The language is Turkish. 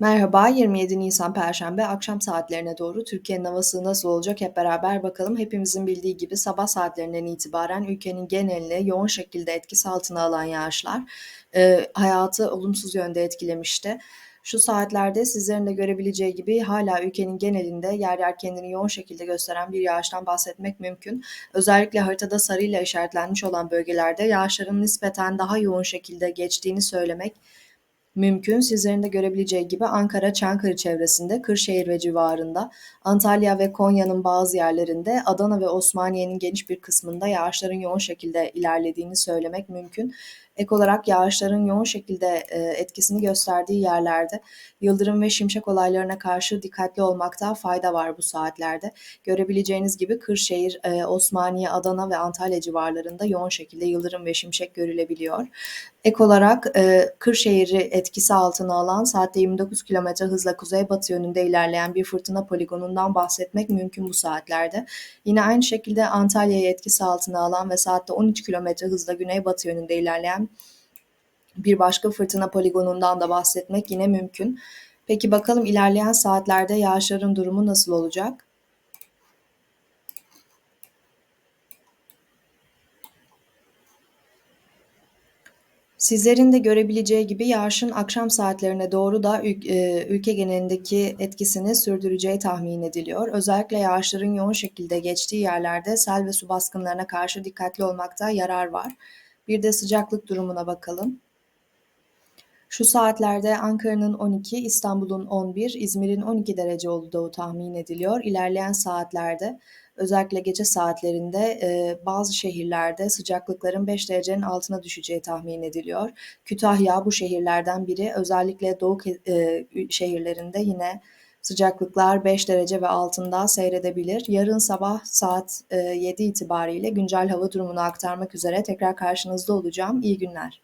Merhaba, 27 Nisan Perşembe akşam saatlerine doğru Türkiye'nin havası nasıl olacak hep beraber bakalım. Hepimizin bildiği gibi sabah saatlerinden itibaren ülkenin genelini yoğun şekilde etkisi altına alan yağışlar e, hayatı olumsuz yönde etkilemişti. Şu saatlerde sizlerin de görebileceği gibi hala ülkenin genelinde yer yer kendini yoğun şekilde gösteren bir yağıştan bahsetmek mümkün. Özellikle haritada sarıyla işaretlenmiş olan bölgelerde yağışların nispeten daha yoğun şekilde geçtiğini söylemek Mümkün. Sizlerin de görebileceği gibi Ankara, Çankırı çevresinde, Kırşehir ve civarında, Antalya ve Konya'nın bazı yerlerinde, Adana ve Osmaniye'nin geniş bir kısmında yağışların yoğun şekilde ilerlediğini söylemek mümkün. Ek olarak yağışların yoğun şekilde e, etkisini gösterdiği yerlerde yıldırım ve şimşek olaylarına karşı dikkatli olmakta fayda var bu saatlerde. Görebileceğiniz gibi Kırşehir, e, Osmaniye, Adana ve Antalya civarlarında yoğun şekilde yıldırım ve şimşek görülebiliyor. Ek olarak e, Kırşehir'i etkisi altına alan saatte 29 km hızla kuzeybatı yönünde ilerleyen bir fırtına poligonundan bahsetmek mümkün bu saatlerde. Yine aynı şekilde Antalya'yı etkisi altına alan ve saatte 13 km hızla güneybatı yönünde ilerleyen bir başka fırtına poligonundan da bahsetmek yine mümkün. Peki bakalım ilerleyen saatlerde yağışların durumu nasıl olacak? Sizlerin de görebileceği gibi yağışın akşam saatlerine doğru da e, ülke genelindeki etkisini sürdüreceği tahmin ediliyor. Özellikle yağışların yoğun şekilde geçtiği yerlerde sel ve su baskınlarına karşı dikkatli olmakta yarar var. Bir de sıcaklık durumuna bakalım. Şu saatlerde Ankara'nın 12, İstanbul'un 11, İzmir'in 12 derece olduğu tahmin ediliyor. İlerleyen saatlerde özellikle gece saatlerinde e, bazı şehirlerde sıcaklıkların 5 derecenin altına düşeceği tahmin ediliyor. Kütahya bu şehirlerden biri. Özellikle doğu e, şehirlerinde yine sıcaklıklar 5 derece ve altında seyredebilir. Yarın sabah saat e, 7 itibariyle güncel hava durumunu aktarmak üzere tekrar karşınızda olacağım. İyi günler.